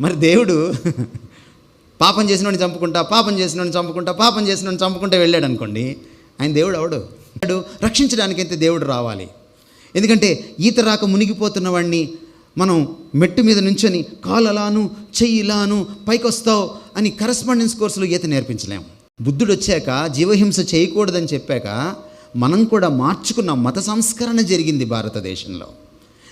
మరి దేవుడు పాపం చేసినోడిని చంపుకుంటా పాపం చేసినోడిని చంపుకుంటా పాపం చేసినోడిని చంపుకుంటా వెళ్ళాడు అనుకోండి ఆయన దేవుడు అవడు వాడు రక్షించడానికైతే దేవుడు రావాలి. ఎందుకంటే ఈత రాక మునిగిపోతున్న వాడిని మనం మెట్టు మీద నుంచొని కాలు అలాను చెయ్యి ఇలాను పైకొస్తావు అని కరస్పాండెన్స్ కోర్సులో ఈత నేర్పించలేం. బుద్ధుడు వచ్చాక జీవహింస చేయకూడదని చెప్పాక మనం కూడా మార్చుకున్న మత సంస్కరణ జరిగింది భారతదేశంలో.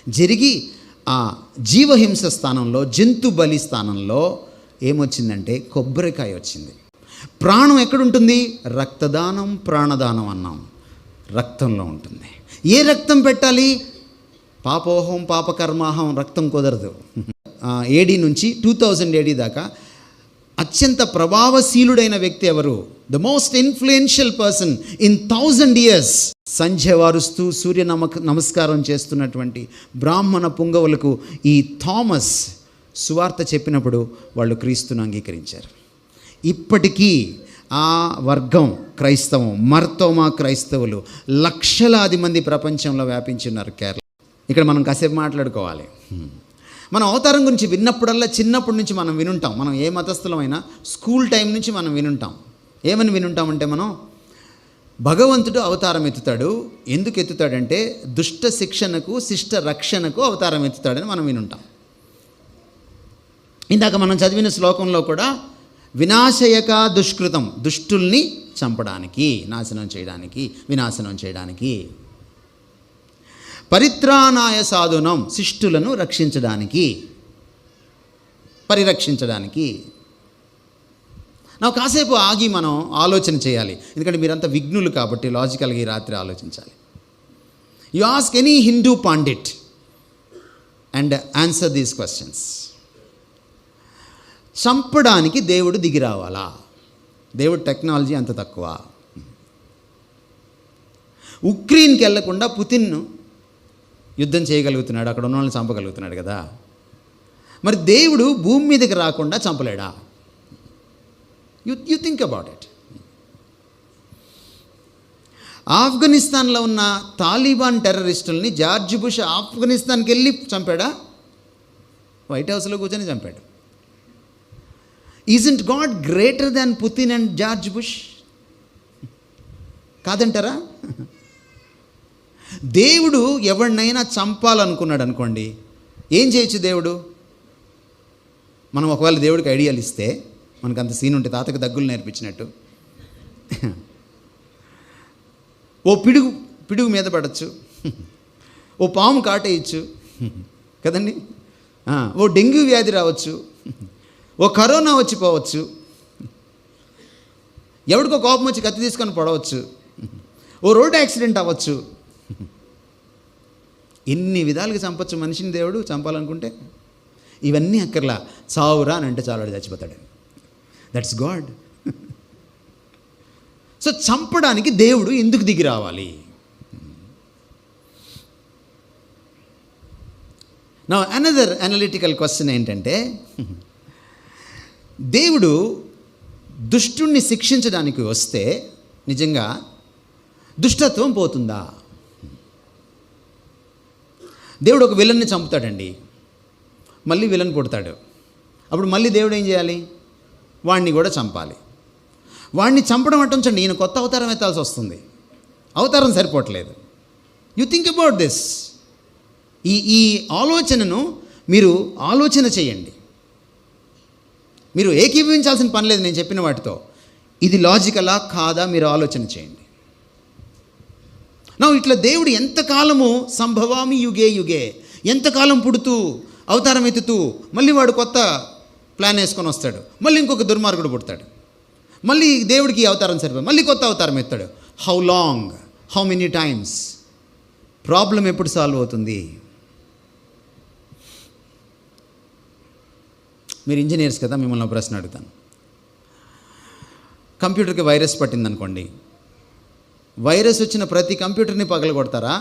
జరిగి ఆ జీవహింస స్థానంలో జంతు బలి స్థానంలో ఏమొచ్చిందంటే కొబ్బరికాయ వచ్చింది. ప్రాణం ఎక్కడుంటుంది? రక్తదానం ప్రాణదానం అన్నాం. రక్తంలో ఉంటుంది. ఏ రక్తం పెట్టాలి? పాపోహం పాపకర్మాహం రక్తం కుదరదు. ఏడీ నుంచి టూ థౌజండ్ ఏడీ దాకా అత్యంత ప్రభావశీలుడైన వ్యక్తి ఎవరు? The most influential person in thousand years సంధ్య వారుస్తూ సూర్య నమక నమస్కారం చేస్తున్నటువంటి బ్రాహ్మణ పుంగవులకు ఈ థామస్ సువార్త చెప్పినప్పుడు వాళ్ళు క్రీస్తును అంగీకరించారు. ఇప్పటికీ ఆ వర్గం క్రైస్తవం మర్తోమా క్రైస్తవులు లక్షలాది మంది ప్రపంచంలో వ్యాపించి ఉన్నారు కేరళ. ఇక్కడ మనం కాసేపు మాట్లాడుకోవాలి. మనం అవతారం గురించి విన్నప్పుడల్లా చిన్నప్పటి నుంచి మనం వినుంటాం. మనం ఏ మతస్థులమైనా స్కూల్ టైం నుంచి మనం వినుంటాం. ఏమని వినుంటామంటే మనం భగవంతుడు అవతారం ఎత్తుతాడు. ఎందుకు ఎత్తుతాడంటే దుష్ట శిక్షణకు శిష్ట రక్షణకు అవతారం ఎత్తుతాడని మనం వినుంటాం. ఇందాక మనం చదివిన శ్లోకంలో కూడా వినాశయక దుష్కృతం దుష్టుల్ని చంపడానికి నాశనం చేయడానికి వినాశనం చేయడానికి. పరిత్రాణాయ సాధునం శిష్టులను రక్షించడానికి పరిరక్షించడానికి. నాకు కాసేపు ఆగి మనం ఆలోచన చేయాలి. ఎందుకంటే మీరంతా విఘ్నులు కాబట్టి లాజికల్గా ఈ రాత్రి ఆలోచించాలి. You ask any Hindu pandit and answer these questions. చంపడానికి దేవుడు దిగి రావాలా? దేవుడు టెక్నాలజీ అంత తక్కువ. ఉక్రెయిన్కి వెళ్ళకుండా పుతిన్ను యుద్ధం చేయగలుగుతున్నాడు అక్కడ ఉన్న వాళ్ళని చంపగలుగుతున్నాడు కదా. మరి దేవుడు భూమి మీదకి రాకుండా చంపలేడా? You you think about it ఆఫ్ఘనిస్తాన్లో ఉన్న తాలిబాన్ టెర్రరిస్టుల్ని జార్జ్ బుష్ ఆఫ్ఘనిస్తాన్కి వెళ్ళి చంపాడా? వైట్ హౌస్లో కూర్చొని చంపాడు. Isn't God greater than Putin and George Bush కాదంటారా? దేవుడు ఎవరినైనా చంపాలనుకున్నాడు అనుకోండి ఏం చేయొచ్చు దేవుడు? మనం ఒకవేళ దేవుడికి ఐడియాలు ఇస్తే మనకు అంత సీన్ ఉంటే తాతకు దగ్గులు నేర్పించినట్టు. ఓ పిడుగు పిడుగు మీద పడచ్చు. ఓ పాము కాటేయచ్చు. కదండి? ఓ డెంగ్యూ వ్యాధి రావచ్చు. ఓ కరోనా వచ్చి పోవచ్చు. ఎవడికో కోపం వచ్చి కత్తి తీసుకొని పడవచ్చు. ఓ రోడ్ యాక్సిడెంట్ అవ్వచ్చు. ఎన్ని విధాలుగా చంపచ్చు మనిషిని దేవుడు చంపాలనుకుంటే ఇవన్నీ అక్కర్లా. చావురా అని అంటే చాలు చచ్చిపోతాడు. దట్స్ గాడ్ సో చంపడానికి దేవుడు ఎందుకు దిగి రావాలి? నా అనదర్ అనలిటికల్ క్వశ్చన్ ఏంటంటే దేవుడు దుష్టుణ్ణి శిక్షించడానికి వస్తే నిజంగా దుష్టత్వం పోతుందా? దేవుడు ఒక విలన్ని చంపుతాడండి. మళ్ళీ విలన్ పుడతాడు అప్పుడు మళ్ళీ దేవుడు ఏం చేయాలి? వాడిని కూడా చంపాలి. వాడిని చంపడం అంటే ఉంచండి. ఈయన కొత్త అవతారం ఎత్తాల్సి వస్తుంది. అవతారం సరిపోవట్లేదు. యు థింక్ అబౌట్ దిస్ ఈ ఈ ఆలోచనను మీరు ఆలోచన చేయండి. మీరు ఏకీభవించాల్సిన పని లేదు నేను చెప్పిన వాటితో. ఇది లాజికలా కాదా? మీరు ఆలోచన చేయండి. నా ఇట్లా దేవుడు ఎంతకాలము సంభవామి యుగే యుగే ఎంతకాలం పుడుతూ అవతారం ఎత్తుతూ మళ్ళీ వాడు కొత్త ప్లాన్ వేసుకొని వస్తాడు. మళ్ళీ ఇంకొక దుర్మార్గుడు పుడతాడు. మళ్ళీ దేవుడికి అవతారం సరిపోయి మళ్ళీ కొత్త అవతారం ఎత్తాడు. How long how many times problem ఎప్పుడు సాల్వ్ అవుతుంది? మీరు ఇంజనీర్స్ కదా మిమ్మల్ని ప్రశ్న అడుగుతాను. కంప్యూటర్కి వైరస్ పట్టిందనుకోండి. వైరస్ వచ్చిన ప్రతి కంప్యూటర్ని పగలగొడతారా?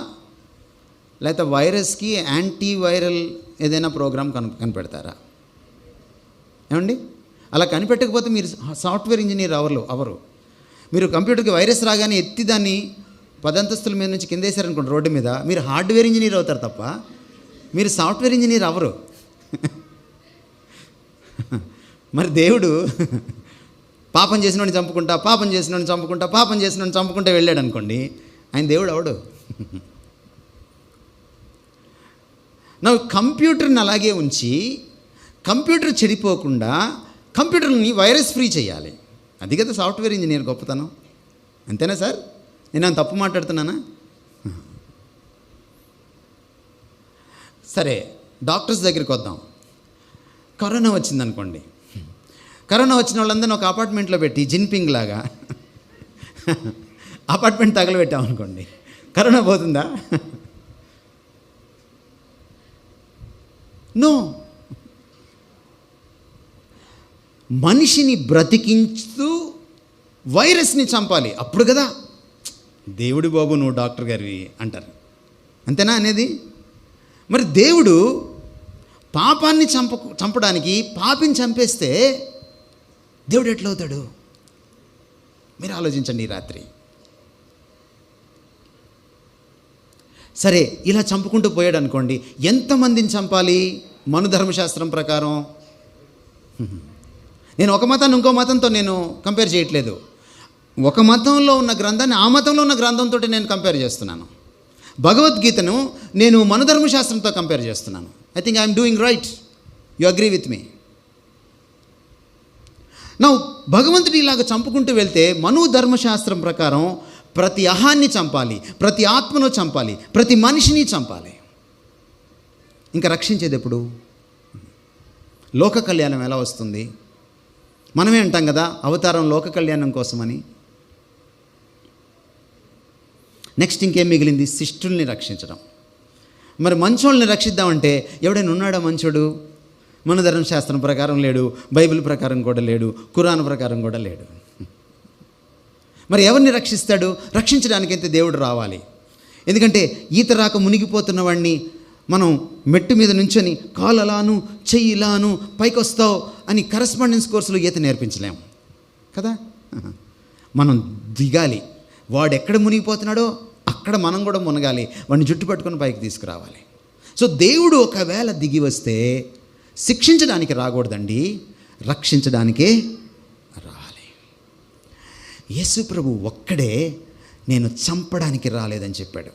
లేకపోతే వైరస్కి యాంటీవైరల్ ఏదైనా ప్రోగ్రామ్ కను కనిపెడతారా? ఏమండి? అలా కనిపెట్టకపోతే మీరు సాఫ్ట్వేర్ ఇంజనీర్ అవరు అవరు మీరు కంప్యూటర్కి వైరస్ రాగానే ఎత్తి దాన్ని పదంతస్తుల మీద నుంచి కిందేశారనుకోండి రోడ్డు మీద మీరు హార్డ్వేర్ ఇంజనీర్ అవుతారు తప్ప మీరు సాఫ్ట్వేర్ ఇంజనీర్ అవరు మరి దేవుడు పాపం చేసినోడిని చంపుకుంటా పాపం చేసినోడిని చంపుకుంటా పాపం చేసినోడిని చంపుకుంటా వెళ్ళాడు అనుకోండి ఆయన దేవుడు అవడు నా కంప్యూటర్ని అలాగే ఉంచి కంప్యూటర్ చెడిపోకుండా కంప్యూటర్ని వైరస్ ఫ్రీ చేయాలి. అది కదా సాఫ్ట్వేర్ ఇంజనీర్ గొప్పతనం. అంతేనా సార్? నేను తప్పు మాట్లాడుతున్నానా? సరే డాక్టర్స్ దగ్గరికి వద్దాం. కరోనా వచ్చిందనుకోండి. కరోనా వచ్చిన వాళ్ళందరినీ ఒక అపార్ట్మెంట్లో పెట్టి జిన్పింగ్ లాగా. అపార్ట్మెంట్ తగలబెట్టామనుకోండి. కరోనా పోతుందా? నో. మనిషిని బ్రతికించుతూ వైరస్ని చంపాలి. అప్పుడు కదా. దేవుడి బాబు నువ్వు డాక్టర్ గారివి అంటారు. అంతేనా అనేది? మరి దేవుడు పాపాన్ని చంప చంపడానికి పాపిని చంపేస్తే దేవుడు ఎట్లవుతాడు? మీరు ఆలోచించండి ఈ రాత్రి. సరే ఇలా చంపుకుంటూ పోయాడు అనుకోండి ఎంతమందిని చంపాలి? మనుధర్మశాస్త్రం ప్రకారం. నేను ఒక మతాన్ని ఇంకో మతంతో నేను కంపేర్ చేయట్లేదు. ఒక మతంలో ఉన్న గ్రంథాన్ని ఆ మతంలో ఉన్న గ్రంథంతో నేను కంపేర్ చేస్తున్నాను. భగవద్గీతను నేను మనుధర్మశాస్త్రంతో కంపేర్ చేస్తున్నాను. I think I'm doing right you agree with me నా భగవంతుడు ఇలాగ చంపుకుంటూ వెళ్తే మను ధర్మశాస్త్రం ప్రకారం ప్రతి అహాన్ని చంపాలి ప్రతి ఆత్మను చంపాలి ప్రతి మనిషిని చంపాలి. ఇంకా రక్షించేది ఎప్పుడు? లోక కళ్యాణం ఎలా వస్తుంది? మనమే అంటాం కదా అవతారం లోక కళ్యాణం కోసమని. నెక్స్ట్ ఇంకేం మిగిలింది? శిష్టుల్ని రక్షించడం. మరి మంచోళ్ళని రక్షిద్దామంటే ఎవడైనా ఉన్నాడా మంచోడు? మన ధర్మశాస్త్రం ప్రకారం లేడు బైబిల్ ప్రకారం కూడా లేడు కురాన్ ప్రకారం కూడా లేడు. మరి ఎవరిని రక్షిస్తాడు? రక్షించడానికైతే దేవుడు రావాలి. ఎందుకంటే ఈత రాక మునిగిపోతున్న వాడిని మనం మెట్టు మీద నుంచొని కాలలాను చెయ్యిలాను చెయ్యి ఇలాను అని కరస్పాండెన్స్ కోర్సులో ఈత నేర్పించలేము కదా? మనం దిగాలి. వాడు ఎక్కడ మునిగిపోతున్నాడో అక్కడ మనం కూడా మునగాలి. వాడిని జుట్టు పట్టుకొని పైకి తీసుకురావాలి. సో దేవుడు ఒకవేళ దిగి వస్తే శిక్షించడానికి రాకూడదండి. రక్షించడానికే రావాలి యేసు ప్రభు ఒక్కడే నేను చంపడానికి రాలేదని చెప్పాడు.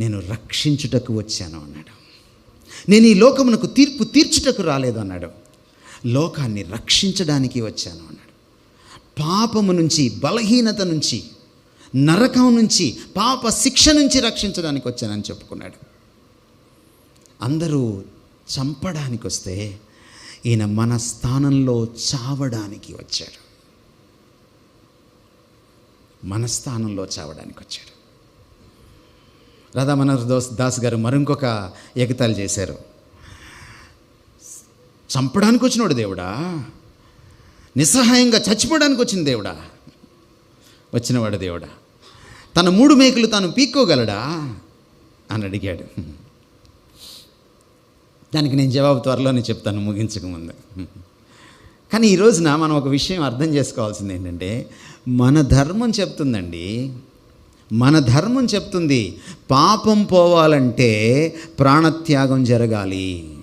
నేను రక్షించుటకు వచ్చాను అన్నాడు. నేను ఈ లోకమునకు తీర్పు తీర్చుటకు రాలేదు అన్నాడు. లోకాన్ని రక్షించడానికి వచ్చాను అన్నాడు. పాపము నుంచి బలహీనత నుంచి నరకం నుంచి పాప శిక్ష నుంచి రక్షించడానికి వచ్చానని చెప్పుకున్నాడు. అందరూ చంపడానికి వస్తే ఈయన మన స్థానంలో చావడానికి వచ్చాడు మన స్థానంలో చావడానికి వచ్చాడు రాధా మనోహర్ దోస్ దాస్ గారు మరింకొక ఎగతాలు చేశారు. చంపడానికి వచ్చినోడు దేవుడా? నిస్సహాయంగా చచ్చిపోవడానికి వచ్చిన దేవుడా? వచ్చినవాడు దేవుడా? తన మూడు మేకులు తాను పీక్కోగలడా? అని అడిగాడు. దానికి నేను జవాబు త్వరలోనే చెప్తాను ముగించక ముందు. కానీ ఈ రోజున మనం ఒక విషయం అర్థం చేసుకోవాల్సింది ఏంటంటే మన ధర్మం చెప్తుందండి. మన ధర్మం చెప్తుంది పాపం పోవాలంటే ప్రాణత్యాగం జరగాలి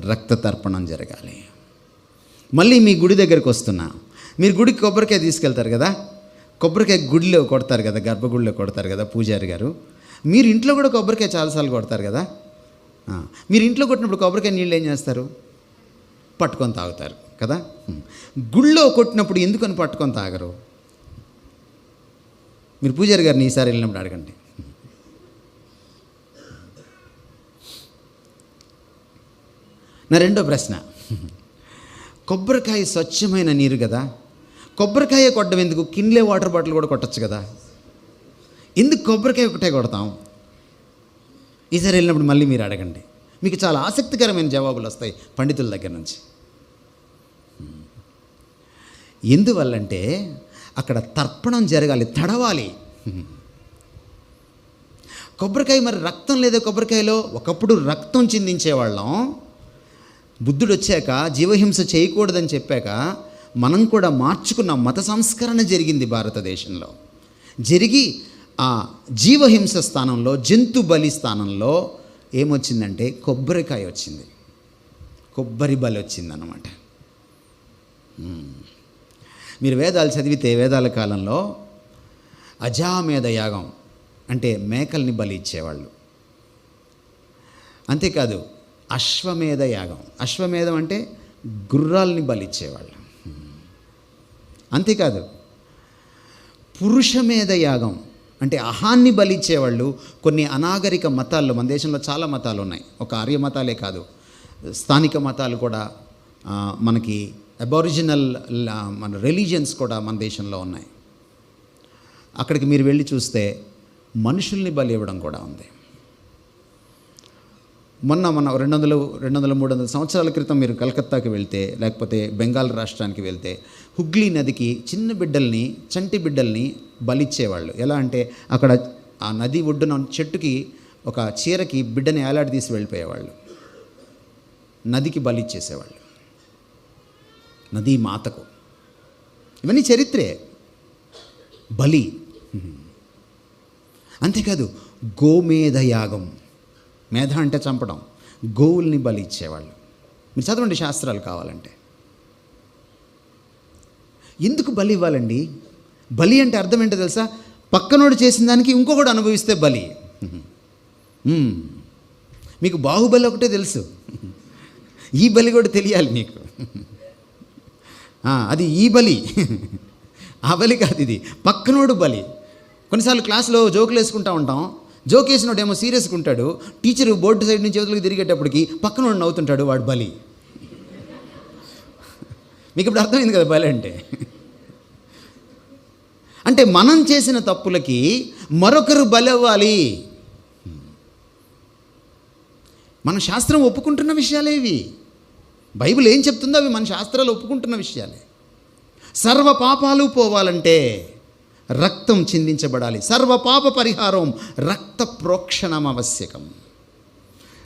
రక్త తర్పణం జరగాలి. మళ్ళీ మీ గుడి దగ్గరికి వస్తున్నా. మీరు గుడికి కొబ్బరికాయ తీసుకెళ్తారు కదా? కొబ్బరికాయ గుడిలో కొడతారు కదా గర్భగుడిలో కొడతారు కదా పూజారి గారు. మీరు ఇంట్లో కూడా కొబ్బరికాయ చాలాసార్లు కొడతారు కదా? మీరు ఇంట్లో కొట్టినప్పుడు కొబ్బరికాయ నీళ్ళు ఏం చేస్తారు? పట్టుకొని తాగుతారు కదా? గుళ్ళో కొట్టినప్పుడు ఎందుకని పట్టుకొని తాగరు? మీరు పూజారి గారిని ఈసారి వెళ్ళినప్పుడు అడగండి. నా రెండో ప్రశ్న. కొబ్బరికాయ స్వచ్ఛమైన నీరు కదా? కొబ్బరికాయ కొట్టడం ఎందుకు? కిన్లే వాటర్ బాటిల్ కూడా కొట్టచ్చు కదా? ఎందుకు కొబ్బరికాయ ఒకటే కొడతాం? ఈసారి వెళ్ళినప్పుడు మళ్ళీ మీరు అడగండి. మీకు చాలా ఆసక్తికరమైన జవాబులు వస్తాయి పండితుల దగ్గర నుంచి. ఎందువల్లంటే అక్కడ తర్పణం జరగాలి తడవాలి. కొబ్బరికాయ మరి రక్తం లేదా కొబ్బరికాయలో? ఒకప్పుడు రక్తం చిందించేవాళ్ళం. బుద్ధుడు వచ్చాక జీవహింస చేయకూడదని చెప్పాక మనం కూడా మార్చుకున్న మత సంస్కరణ జరిగింది భారతదేశంలో. జరిగి ఆ జీవహింస స్థానంలో జంతు బలి స్థానంలో ఏమొచ్చిందంటే కొబ్బరికాయ వచ్చింది. కొబ్బరి బలి వచ్చిందనమాట మీరు వేదాలు చదివితే వేదాల కాలంలో అజామేధ యాగం అంటే మేకల్ని బలి ఇచ్చేవాళ్ళు. అంతేకాదు అశ్వమేధ యాగం. అశ్వమేధం అంటే గుర్రాల్ని బలిచ్చేవాళ్ళు అంతేకాదు పురుషమేధ యాగం అంటే అహాన్ని బలిచ్చేవాళ్ళు కొన్ని అనాగరిక మతాల్లో మన దేశంలో చాలా మతాలు ఉన్నాయి. ఒక ఆర్య మతాలే కాదు. స్థానిక మతాలు కూడా మనకి అబారిజినల్ మన రిలీజియన్స్ కూడా మన దేశంలో ఉన్నాయి. అక్కడికి మీరు వెళ్ళి చూస్తే మనుషుల్ని బలి ఇవ్వడం కూడా ఉంది. మొన్న మన రెండు వందలు రెండు వందల మూడు వందల సంవత్సరాల క్రితం మీరు కలకత్తాకి వెళ్తే లేకపోతే బెంగాల్ రాష్ట్రానికి వెళ్తే హుగ్లీ నదికి చిన్న బిడ్డల్ని చంటి బిడ్డల్ని బలిచ్చేవాళ్ళు. ఎలా అంటే అక్కడ ఆ నది ఒడ్డున చెట్టుకి ఒక చీరకి బిడ్డని ఏలాడి తీసి వెళ్ళిపోయేవాళ్ళు. నదికి బలిచ్చేసేవాళ్ళు. నదీ మాతకు. ఇవన్నీ చరిత్రే. బలి. అంతేకాదు గోమేధ యాగం. మేధ అంటే చంపడం. గోవుల్ని బలి ఇచ్చేవాళ్ళు మీరు చదవండి శాస్త్రాలు కావాలంటే. ఎందుకు బలి ఇవ్వాలండి? బలి అంటే అర్థం ఏంటో తెలుసా? పక్కనోడు చేసిన దానికి ఇంకొకడు అనుభవిస్తే బలి. మీకు బాహుబలి ఒకటే తెలుసు. ఈ బలి కూడా తెలియాలి మీకు. అది ఈ బలి. ఆ బలి కాదు ఇది. పక్కనోడు బలి. కొన్నిసార్లు క్లాస్లో జోకులు వేసుకుంటా ఉంటాం. జోక్ వేసినోడేమో సీరియస్గా ఉంటాడు. టీచర్ బోర్డు సైడ్ నుంచి చేతులకు తిరిగేటప్పటికి పక్కనోడు నవ్వుతుంటాడు వాడు బలి. మీకు ఇప్పుడు అర్థమైంది కదా బలి అంటే? అంటే మనం చేసిన తప్పులకి మరొకరు బలవ్వాలి. మన శాస్త్రం ఒప్పుకుంటున్న విషయాలే ఇవి. బైబిల్ ఏం చెప్తుందో అవి మన శాస్త్రాలు ఒప్పుకుంటున్న విషయాలే. సర్వ పాపాలు పోవాలంటే రక్తం చిందించబడాలి. సర్వ పాప పరిహారం రక్త ప్రోక్షణం ఆవశ్యకం.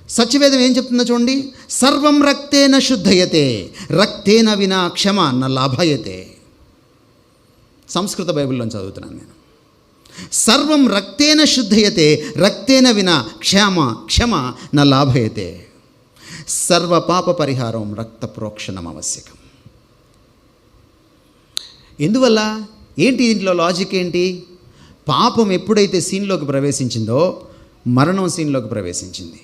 సత్యవేదం ఏం చెప్తుందో చూడండి. సర్వం రక్తేన శుద్ధయతే రక్తేన వినా క్షమ న లాభయతే. సంస్కృత బైబిల్లో చదువుతున్నాను నేను. సర్వం రక్తేన శుద్ధయతే రక్తేన వినా క్షమ క్షమ న లాభయతే. సర్వ పాప పరిహారం రక్త ప్రోక్షణం ఆవశ్యకం. ఎందువల్ల? ఏంటి దీంట్లో లాజిక్ ఏంటి? పాపం ఎప్పుడైతే సీన్లోకి ప్రవేశించిందో మరణం సీన్లోకి ప్రవేశించింది.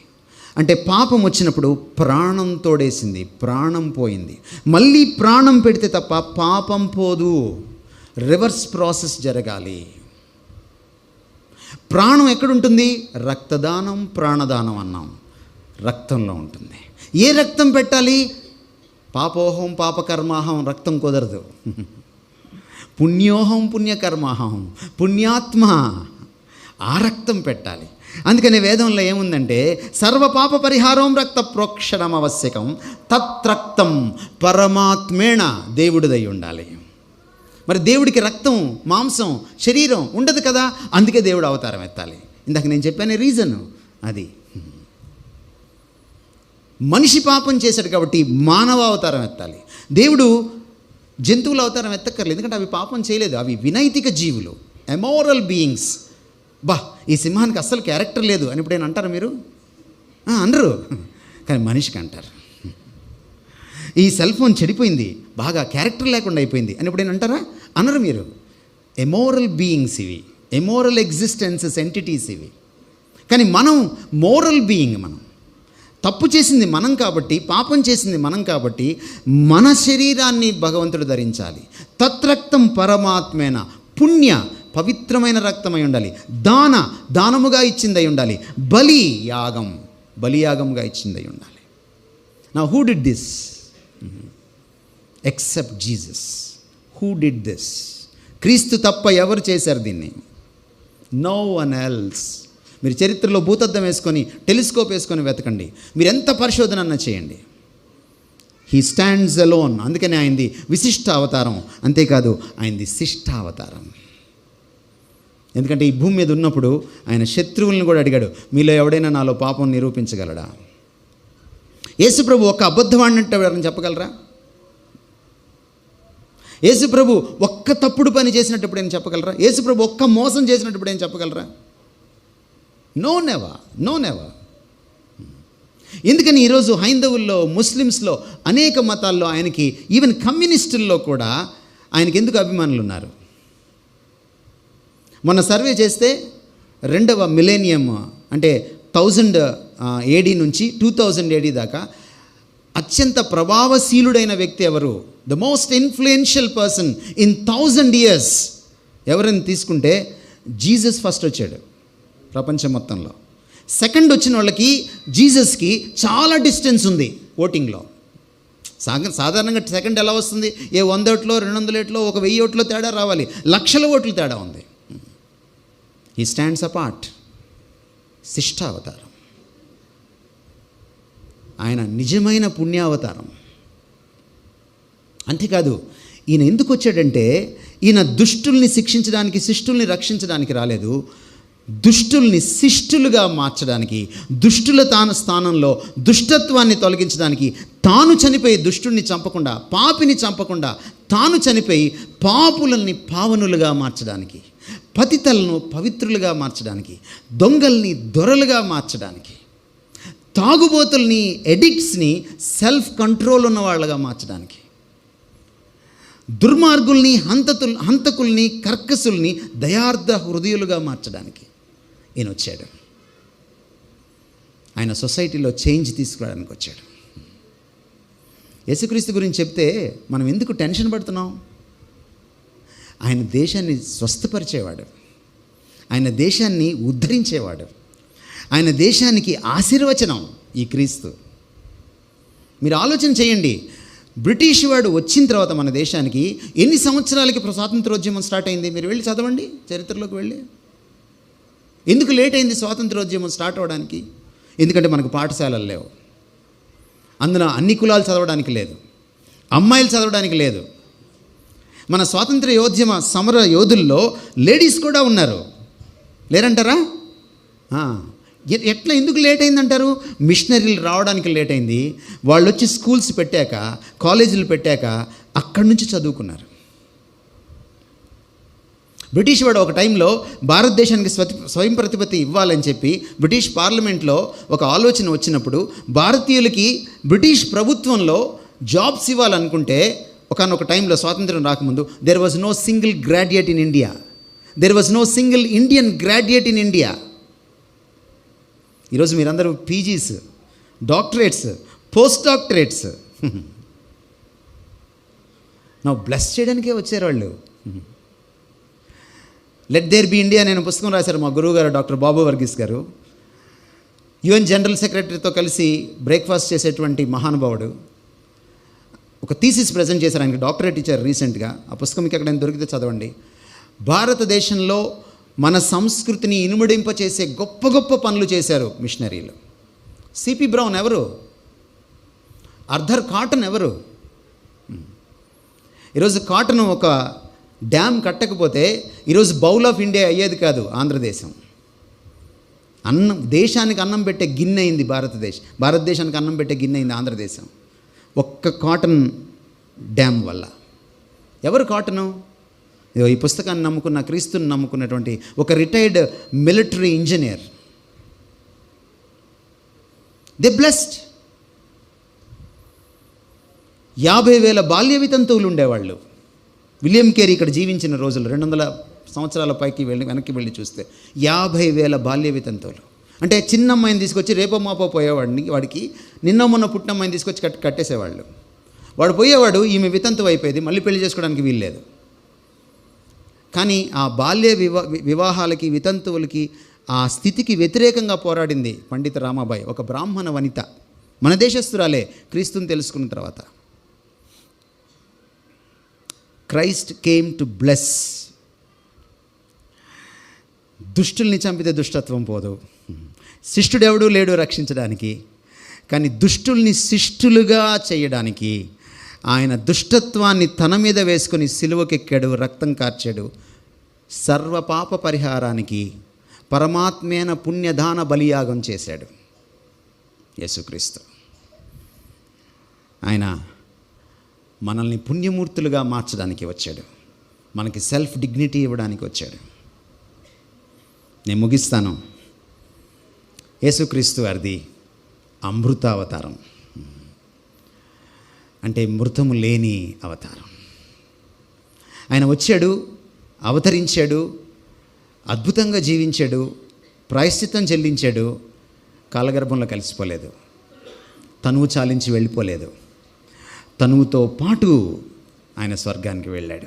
అంటే పాపం వచ్చినప్పుడు ప్రాణం తోడేసింది ప్రాణం పోయింది. మళ్ళీ ప్రాణం పెడితే తప్ప పాపం పోదు. రివర్స్ ప్రాసెస్ జరగాలి. ప్రాణం ఎక్కడుంటుంది? రక్తదానం ప్రాణదానం అన్నాం. రక్తంలో ఉంటుంది. ఏ రక్తం పెట్టాలి? పాపోహం పాపకర్మాహం రక్తం కుదరదు. పుణ్యోహం పుణ్యకర్మాహం పుణ్యాత్మ ఆ రక్తం పెట్టాలి. అందుకని వేదంలో ఏముందంటే సర్వ పాప పరిహారం రక్త ప్రోక్షణం ఆవశ్యకం తత్రక్తం పరమాత్మేణ దేవుడిదై ఉండాలి. మరి దేవుడికి రక్తం మాంసం శరీరం ఉండదు కదా? అందుకే దేవుడు అవతారం ఎత్తాలి. ఇందాక నేను చెప్పాను రీజన్ అది. మనిషి పాపం చేశాడు కాబట్టి మానవ అవతారం ఎత్తాలి. దేవుడు జంతువుల అవతారం ఎత్తక్కర్లేదు. ఎందుకంటే అవి పాపం చేయలేదు. అవి వినైతిక జీవులు. ఎమోరల్ బీయింగ్స్ బా ఈ సింహానికి అస్సలు క్యారెక్టర్ లేదు అని ఇప్పుడు అంటారా మీరు? అనరు. కానీ మనిషికి అంటారు. ఈ సెల్ ఫోన్ చెడిపోయింది బాగా క్యారెక్టర్ లేకుండా అయిపోయింది. అని ఇప్పుడు అంటారా? అనరు మీరు. ఎమోరల్ బీయింగ్స్ ఇవి. ఎమోరల్ ఎగ్జిస్టెన్సెస్ ఎంటిటీస్ ఇవి. కానీ మనం మోరల్ బీయింగ్ మనం. తప్పు చేసింది మనం కాబట్టి పాపం చేసింది మనం కాబట్టి మన శరీరాన్ని భగవంతుడు ధరించాలి. తత్రక్తం పరమాత్మేన. పుణ్య పవిత్రమైన రక్తమై ఉండాలి. దాన దానముగా ఇచ్చిందై ఉండాలి. బలి యాగం బలియాగంగా ఇచ్చిందై ఉండాలి. నా who did this except Jesus who did this క్రీస్తు తప్ప ఎవరు చేశారు దీన్ని? నో వన్ ఎల్స్ మీరు చరిత్రలో భూతద్దం వేసుకొని టెలిస్కోప్ వేసుకొని వెతకండి. మీరు ఎంత పరిశోధన అన్న చేయండి. హీ స్టాండ్స్ అలోన్ అందుకని ఆయనది విశిష్ట అవతారం. అంతేకాదు ఆయనది శిష్ట అవతారం. ఎందుకంటే ఈ భూమి మీద ఉన్నప్పుడు ఆయన శత్రువులను కూడా అడిగాడు మీలో ఎవడైనా నాలో పాపం నిరూపించగలడా? యేసుప్రభు ఒక అబద్ధవాడినట్టు ఎవరైనా చెప్పగలరా? యేసుప్రభు ఒక్క తప్పుడు పని చేసినట్టు ఏం చెప్పగలరా? యేసుప్రభు ఒక్క మోసం చేసినట్టు ఏం చెప్పగలరా? నో నెవా నో నెవా ఎందుకని ఈరోజు హైందవుల్లో ముస్లిమ్స్లో అనేక మతాల్లో ఆయనకి ఈవెన్ కమ్యూనిస్టుల్లో కూడా ఆయనకి ఎందుకు అభిమానులు ఉన్నారు మొన్న సర్వే చేస్తే రెండవ మిలేనియం అంటే థౌజండ్ ఏడీ నుంచి టూ థౌజండ్ ఏడీ దాకా అత్యంత ప్రభావశీలుడైన వ్యక్తి ఎవరు? The most influential person in thousand years ఎవరైనా తీసుకుంటే? జీసస్ ఫస్ట్ వచ్చాడు ప్రపంచం మొత్తంలో. సెకండ్ వచ్చిన వాళ్ళకి జీసస్కి చాలా డిస్టెన్స్ ఉంది ఓటింగ్లో. సాధారణంగా సెకండ్ ఎలా వస్తుంది? ఏ వంద ఓట్లో రెండు వందల ఓట్లో ఒక వెయ్యి ఓట్లో తేడా రావాలి. లక్షల ఓట్లు తేడా ఉంది. ఈ స్టాండ్స్ అపార్ట్ శిష్టావతారం. ఆయన నిజమైన పుణ్యావతారం. అంతేకాదు ఈయన ఎందుకు వచ్చాడంటే ఈయన దుష్టుల్ని శిక్షించడానికి శిష్టుల్ని రక్షించడానికి రాలేదు. దుష్టుల్ని శిష్టులుగా మార్చడానికి దుష్టుల తాన స్థానంలో దుష్టత్వాన్ని తొలగించడానికి తాను చనిపోయి దుష్టుల్ని చంపకుండా పాపిని చంపకుండా తాను చనిపోయి పాపులని పావనులుగా మార్చడానికి పతితలను పవిత్రులుగా మార్చడానికి దొంగల్ని దొరలుగా మార్చడానికి తాగుబోతుల్ని ఎడిక్ట్స్ని సెల్ఫ్ కంట్రోల్ ఉన్న వాళ్ళగా మార్చడానికి. దుర్మార్గుల్ని హంతతు హంతకుల్ని కర్కసుల్ని దయార్థ హృదయులుగా మార్చడానికి ఈయన వచ్చాడు. ఆయన సొసైటీలో చేంజ్ తీసుకురావడానికి వచ్చాడు. యేసుక్రీస్తు గురించి చెప్తే మనం ఎందుకు టెన్షన్ పడుతున్నాం? ఆయన దేశాన్ని స్వస్థపరిచేవాడు. ఆయన దేశాన్ని ఉద్ధరించేవాడు. ఆయన దేశానికి ఆశీర్వచనం ఈ క్రీస్తు. మీరు ఆలోచన చేయండి. బ్రిటిష్ వాడు వచ్చిన తర్వాత మన దేశానికి ఎన్ని సంవత్సరాలకి స్వాతంత్రోద్యమం స్టార్ట్ అయింది? మీరు వెళ్ళి చదవండి చరిత్రలోకి వెళ్ళి. ఎందుకు లేట్ అయింది స్వాతంత్రోద్యమం స్టార్ట్ అవ్వడానికి ఎందుకంటే మనకు పాఠశాలలు లేవు. అందులో అన్ని కులాలు చదవడానికి లేదు. అమ్మాయిలు చదవడానికి లేదు. మన స్వాతంత్ర యోద్యమ సమర యోధుల్లో లేడీస్ కూడా ఉన్నారు. లేరంటారా? ఎట్లా ఎందుకు లేట్ అయిందంటారు? మిషనరీలు రావడానికి లేట్ అయింది. వాళ్ళు వచ్చి స్కూల్స్ పెట్టాక కాలేజీలు పెట్టాక అక్కడి నుంచి చదువుకున్నారు. బ్రిటిష్ వాడు ఒక టైంలో భారతదేశానికి స్వతి స్వయం ప్రతిపత్తి ఇవ్వాలని చెప్పి బ్రిటిష్ పార్లమెంట్లో ఒక ఆలోచన వచ్చినప్పుడు భారతీయులకి బ్రిటిష్ ప్రభుత్వంలో జాబ్స్ ఇవ్వాలనుకుంటే ఒకనొక టైంలో స్వాతంత్రం రాకముందు there was no single graduate in India there was no single Indian graduate in India ఈరోజు మీరందరూ పీజీస్ డాక్టరేట్స్ పోస్ట్ డాక్టరేట్స్. నా బ్లెస్ చేయడానికే వచ్చారు వాళ్ళు. లెట్ దేర్ బి ఇండియా నేను పుస్తకం రాశారు మా గురువు గారు డాక్టర్ బాబు వర్గీస్ గారు. యుఎన్ జనరల్ సెక్రటరీతో కలిసి బ్రేక్ఫాస్ట్ చేసేటువంటి మహానుభావుడు. ఒక థీసిస్ ప్రజెంట్ చేశారు ఆయనకి డాక్టరేట్ ఇచ్చారు రీసెంట్గా. ఆ పుస్తకం మీకు ఎక్కడైనా దొరికితే చదవండి. భారతదేశంలో మన సంస్కృతిని ఇనుమడింప చేసే గొప్ప గొప్ప పనులు చేశారు మిషనరీలు. సిపి బ్రౌన్ ఎవరు? అర్ధర్ కాటన్ ఎవరు? ఈరోజు కాటన్ ఒక డ్యామ్ కట్టకపోతే ఈరోజు బౌల్ ఆఫ్ ఇండియా అయ్యేది కాదు ఆంధ్రదేశం. అన్నం దేశానికి అన్నం పెట్టే గిన్నె అయింది భారతదేశం భారతదేశానికి అన్నం పెట్టే గిన్నె అయింది ఆంధ్రదేశం. ఒక్క కాటన్ డ్యామ్ వల్ల. ఎవరు కాటను? ఈ పుస్తకాన్ని నమ్ముకున్న క్రీస్తుని నమ్ముకున్నటువంటి ఒక retired military engineer the blessed యాభై వేల బాల్య వితంతువులు ఉండేవాళ్ళు. విలియం కేరీ ఇక్కడ జీవించిన రోజులు రెండు వందల సంవత్సరాల పైకి వెళ్ళి వెనక్కి వెళ్ళి చూస్తే యాభై వేల బాల్య వితంతువులు. అంటే చిన్న అమ్మాయిని తీసుకొచ్చి రేపో మాపో పోయేవాడిని వాడికి నిన్న మొన్న పుట్టిన అమ్మాయిని తీసుకొచ్చి కట్ కట్టేసేవాళ్ళు. వాడు పోయేవాడు ఈమె వితంతువు అయిపోయేది మళ్ళీ పెళ్ళి చేసుకోవడానికి వీల్లేదు. కానీ ఆ బాల్య వివా వివాహాలకి వితంతువులకి ఆ స్థితికి వ్యతిరేకంగా పోరాడింది పండిత రామాబాయ్ ఒక బ్రాహ్మణ వనిత. మన దేశస్తురాలే క్రీస్తుని తెలుసుకున్న తర్వాత. Christ came to bless. దుష్టుల్ని చంపితే దుష్టత్వం పోదు. శిష్టుడెవడూ లేడు రక్షించడానికి. కానీ దుష్టుల్ని శిష్టులుగా చేయడానికి ఆయన దుష్టత్వాన్ని తన మీద వేసుకొని సిలువకెక్కాడు రక్తం కార్చాడు. సర్వ పాప పరిహారానికి పరమాత్మేన పుణ్యదాన బలియాగం చేశాడు యేసుక్రీస్తు. ఆయన మనల్ని పుణ్యమూర్తులుగా మార్చడానికి వచ్చాడు. మనకి సెల్ఫ్ డిగ్నిటీ ఇవ్వడానికి వచ్చాడు. నేను ముగిస్తాను. యేసుక్రీస్తు వారిది అమృతావతారం. అంటే మృతము లేని అవతారం. ఆయన వచ్చాడు అవతరించాడు అద్భుతంగా జీవించాడు ప్రాయశ్చిత్తం చెల్లించాడు కాలగర్భంలో కలిసిపోలేదు తనువు చాలించి వెళ్ళిపోలేదు. తనువుతో పాటు ఆయన స్వర్గానికి వెళ్ళాడు.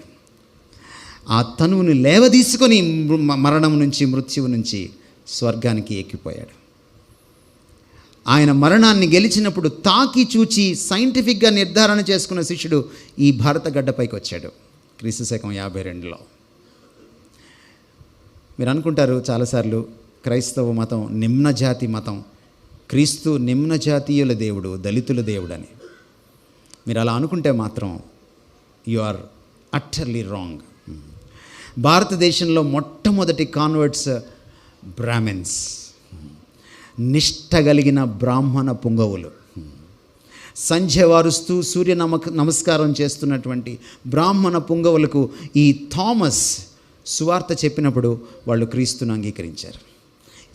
ఆ తనువుని లేవదీసుకొని మృ- మరణం నుంచి మృత్యువు నుంచి స్వర్గానికి ఎక్కిపోయాడు. ఆయన మరణాన్ని గెలిచినప్పుడు తాకి చూచి సైంటిఫిక్గా నిర్ధారణ చేసుకున్న శిష్యుడు ఈ భారత గడ్డపైకి వచ్చాడు. క్రీస్తు శకం యాభై రెండులో. మీరు అనుకుంటారు చాలాసార్లు క్రైస్తవ మతం నిమ్న జాతి మతం క్రీస్తు నిమ్న జాతీయుల దేవుడు దళితుల దేవుడు అని మీరు అలా అనుకుంటే మాత్రం యు ఆర్ అట్టర్లీ రాంగ్. భారతదేశంలో మొట్టమొదటి కాన్వర్ట్స్ బ్రాహ్మిన్స్. నిష్ట కలిగిన బ్రాహ్మణ పుంగవులు. సంధ్య వారుస్తూ సూర్య నమక నమస్కారం చేస్తున్నటువంటి బ్రాహ్మణ పుంగవులకు ఈ థామస్ సువార్త చెప్పినప్పుడు వాళ్ళు క్రీస్తును అంగీకరించారు.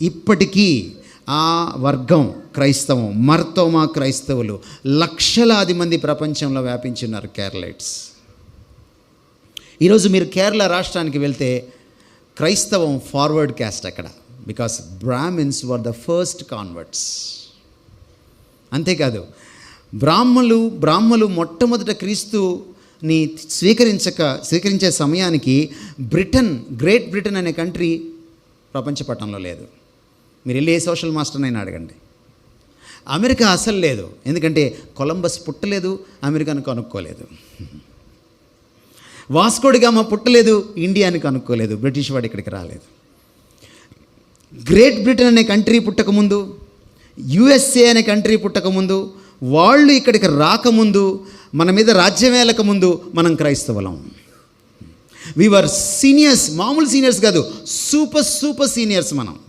ఇప్పటికీ ఆ వర్గం క్రైస్తవం మర్తోమా క్రైస్తవులు లక్షలాది మంది ప్రపంచంలో వ్యాపించున్నారు కేరళైట్స్. ఈరోజు మీరు కేరళ రాష్ట్రానికి వెళ్తే క్రైస్తవం ఫార్వర్డ్ క్యాస్ట్ అక్కడ. Because Brahmins were the first converts అంతేకాదు బ్రాహ్మలు బ్రాహ్మలు మొట్టమొదట క్రీస్తుని స్వీకరించక స్వీకరించే సమయానికి బ్రిటన్ గ్రేట్ బ్రిటన్ అనే కంట్రీ ప్రపంచ పటంలో లేదు. మీరు వెళ్ళి ఏ సోషల్ మాస్టర్నైనా అడగండి. అమెరికా అసలు లేదు. ఎందుకంటే కొలంబస్ పుట్టలేదు అమెరికాను కనుక్కోలేదు. వాస్కోడిగామ పుట్టలేదు ఇండియాని కనుక్కోలేదు బ్రిటిష్ వాడు ఇక్కడికి రాలేదు. గ్రేట్ బ్రిటన్ అనే కంట్రీ పుట్టకముందు యుఎస్ఏ అనే కంట్రీ పుట్టకముందు వాళ్ళు ఇక్కడికి రాకముందు మన మీద రాజ్యం ఏలకముందు మనం క్రైస్తవులం. వీఆర్ సీనియర్స్ మామూలు సీనియర్స్ కాదు సూపర్ సూపర్ సీనియర్స్ మనం.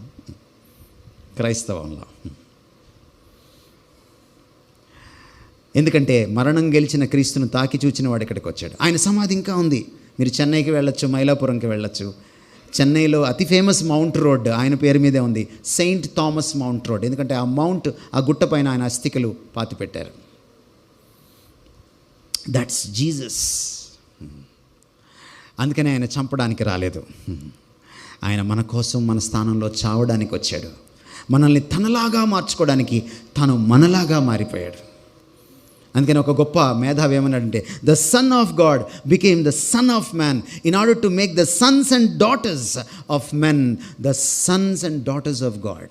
క్రైస్తవంలో. ఎందుకంటే మరణం గెలిచిన క్రీస్తును తాకి చూచిన వాడు ఇక్కడికి వచ్చాడు ఆయన సమాధి ఇంకా ఉంది. మీరు చెన్నైకి వెళ్ళొచ్చు మైలాపురంకి వెళ్ళొచ్చు చెన్నైలో అతి ఫేమస్ మౌంట్ రోడ్ ఆయన పేరు మీదే ఉంది. Saint Thomas mount road. ఎందుకంటే ఆ మౌంట్ ఆ గుట్ట పైన ఆయన అస్థికలు పాతి పెట్టారు. దట్స్ జీసస్ అందుకనే ఆయన చంపడానికి రాలేదు. ఆయన మన కోసం మన స్థానంలో చావడానికి వచ్చాడు. మనల్ని తనలాగా మార్చుకోవడానికి తను మనలాగా మారిపోయాడు. అందుకని ఒక గొప్ప మేధావి ఏమన్నాడంటే the son of God became the son of man in order to make the sons and daughters of men the sons and daughters of God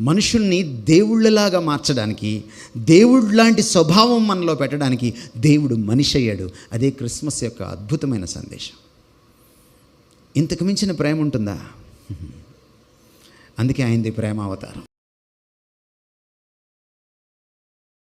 మనుషుల్ని దేవుళ్ళలాగా మార్చడానికి దేవుడు లాంటి స్వభావం మనలో పెట్టడానికి దేవుడు మనిషి అయ్యాడు. అదే క్రిస్మస్ యొక్క అద్భుతమైన సందేశం. ఇంతకు మించిన ప్రేమ ఉంటుందా? అందుకే ఆయనది ప్రేమ అవతారం